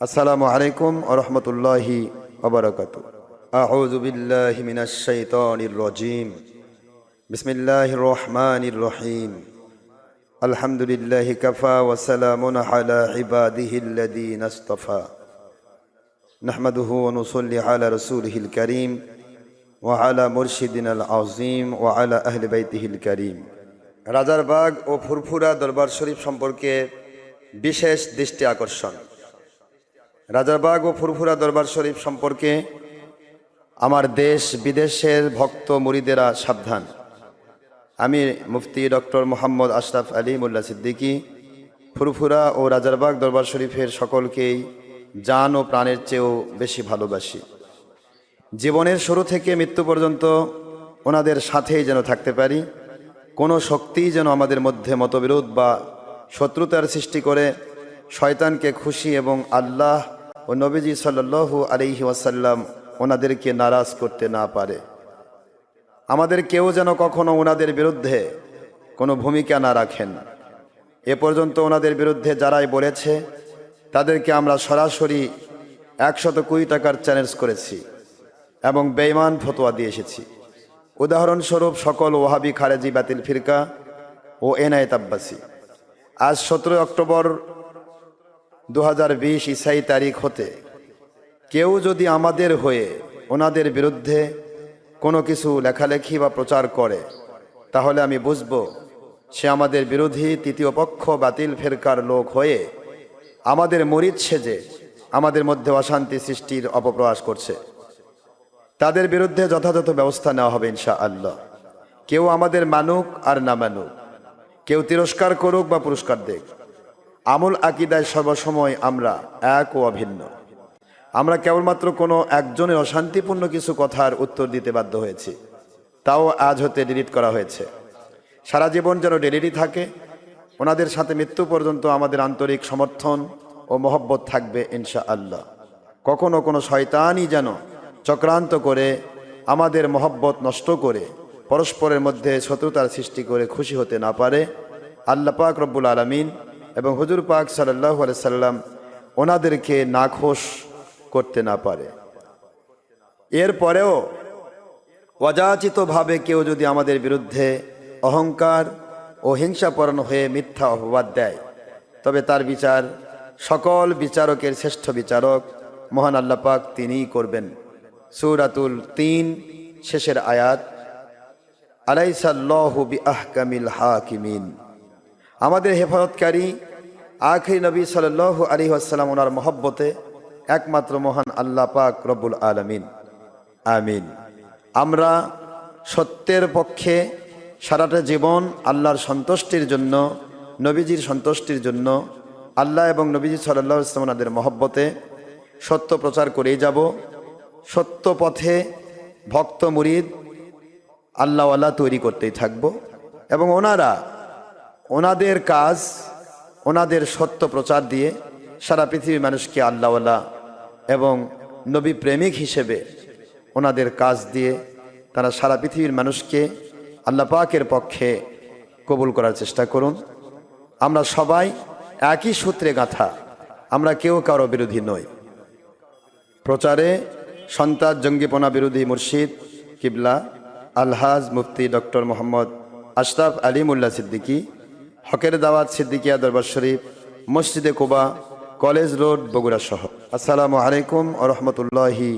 আসসালামু আলাইকুম আরহামতুল্লাহি ওবরাকাত আউযু বিল্লাহি মিনাশ শাইতানির রাজিম। বিসমিল্লাহির রহমানির রহিম। আলহামদুলিল্লাহি কাফা ওয়া সালামুন আলা ইবাদিহিল্লাযীনা ইসতাফা নাহমাদুহু ওয়া নুসাল্লি আলা রাসূলিহিল কারীম ওয়া আলা মুরশিদিনাল আযীম ওয়া আলা আহলি বাইতিহিল কারীম। রাজারবাগ ও ফুরফুরা দরবার শরীফ সম্পর্কে বিশেষ দৃষ্টি আকর্ষণ। রাজারবাগ ও ফুরফুরা দরবার শরীফ সম্পর্কে আমার দেশ বিদেশের ভক্ত মুরিদেরা সাবধান। আমি মুফতি ডক্টর মোহাম্মদ আশরাফ আলী মোল্লা সিদ্দিকী, ফুরফুরা ও রাজারবাগ দরবার শরীফের সকলকেই জান ও প্রাণের চেয়েও বেশি ভালোবাসি। জীবনের শুরু থেকে মৃত্যু পর্যন্ত ওনাদের সাথেই যেন থাকতে পারি। কোনো শক্তিই যেন আমাদের মধ্যে মতবিরোধ বা শত্রুতার সৃষ্টি করে শয়তানকে খুশি এবং আল্লাহ ও নবীজি সাল্লু আলিহি ওয়াসাল্লাম ওনাদেরকে নারাজ করতে না পারে। আমাদের কেউ যেন কখনো ওনাদের বিরুদ্ধে কোনো ভূমিকা না রাখেন। এ পর্যন্ত ওনাদের বিরুদ্ধে যারাই বলেছে, তাদেরকে আমরা সরাসরি একশত কুড়ি টাকার চ্যালেঞ্জ করেছি এবং বেইমান ফতোয়া দিয়ে এসেছি। উদাহরণস্বরূপ সকল ওহাবি খারেজি বাতিল ফিরকা ও এনআইত আব্বাসী আজ সতেরোই অক্টোবর দু হাজার বিশ ইসাই তারিখ হতে কেউ যদি আমাদের হয়ে ওনাদের বিরুদ্ধে কোনো কিছু লেখালেখি বা প্রচার করে, তাহলে আমি বুঝব সে আমাদের বিরোধী তৃতীয় পক্ষ বাতিল ফেরকার লোক হয়ে আমাদের মরিদ সেজে আমাদের মধ্যে অশান্তি সৃষ্টির অপপ্রয়াস করছে। তাদের বিরুদ্ধে যথাযথ ব্যবস্থা নেওয়া হবে ইনশা আল্লাহ কেউ আমাদের মানুক আর না মানুক, কেউ তিরস্কার করুক বা পুরস্কার দেখ আমল আকিদায় সর্বসময় আমরা এক ও অভিন্ন। আমরা কেবলমাত্র কোনো একজনের অশান্তিপূর্ণ কিছু কথার উত্তর দিতে বাধ্য হয়েছি। তাও আজ হতে ডিলিট করা হয়েছে। সারা জীবন যেন ডিলিটই থাকে, ওনাদের সাথে মৃত্যু পর্যন্ত আমাদের আন্তরিক সমর্থন ও মহব্বত থাকবে ইনশা আল্লাহ কখনো কোনো শয়তানই যেন চক্রান্ত করে আমাদের মহব্বত নষ্ট করে পরস্পরের মধ্যে শত্রুতার সৃষ্টি করে খুশি হতে না পারে। আল্লাপাক রব্বুল আলমিন এবং হুজুর পাক সাল্লাহ সাল্লাম ওনাদেরকে নাখোশ করতে না পারে। এরপরেও অযাচিতভাবে কেউ যদি আমাদের বিরুদ্ধে অহংকার ও হিংসাপরণ হয়ে মিথ্যা অপবাদ দেয়, তবে তার বিচার সকল বিচারকের শ্রেষ্ঠ বিচারক মহান আল্লাহ পাক তিনিই করবেন। সুরাতুল তিন শেষের আয়াত, আলাইসাল্লাহু বি আহকামিল হাকিমিন। আমাদের হেফাজতকারী আখরি নবী সাল্লাহ আলী আসসালাম ওনার মহব্বতে একমাত্র মহান আল্লাহ পাক রব্বুল আলমিন। আমিন। আমরা সত্যের পক্ষে সারাটা জীবন আল্লাহর সন্তুষ্টির জন্য, নবীজির সন্তুষ্টির জন্য, আল্লাহ এবং নবীজি সাল্লাহ ইসলাম ওনাদের মহব্বতে সত্য প্রচার করেই যাব। সত্য পথে ভক্ত মুরিদ আল্লাহওয়ালা তৈরি করতেই থাকব এবং ওনারা ওনাদের কাজ, ওনাদের সত্য প্রচার দিয়ে সারা পৃথিবীর মানুষকে আল্লাহওয়ালা এবং নবী প্রেমিক হিসেবে ওনাদের কাজ দিয়ে তারা সারা পৃথিবীর মানুষকে আল্লাহ পাকের পক্ষে কবুল করার চেষ্টা করুন। আমরা সবাই একই সূত্রে গাঁথা, আমরা কেউ কারও বিরোধী নই। প্রচারে সন্তান জঙ্গিপনা বিরোধী মুর্শিদ, কিবলা, আলহাজ মুফতি ডক্টর মোহাম্মদ আশরাফ আলী মোল্লা সিদ্দিকী হকের দাওয়াত সিদ্দিকিয়া দরবার শরীফ, মসজিদে কোবা, কলেজ রোড, বগুড়া সহ আসসালামু আলাইকুম আ রহমতুল্লাহি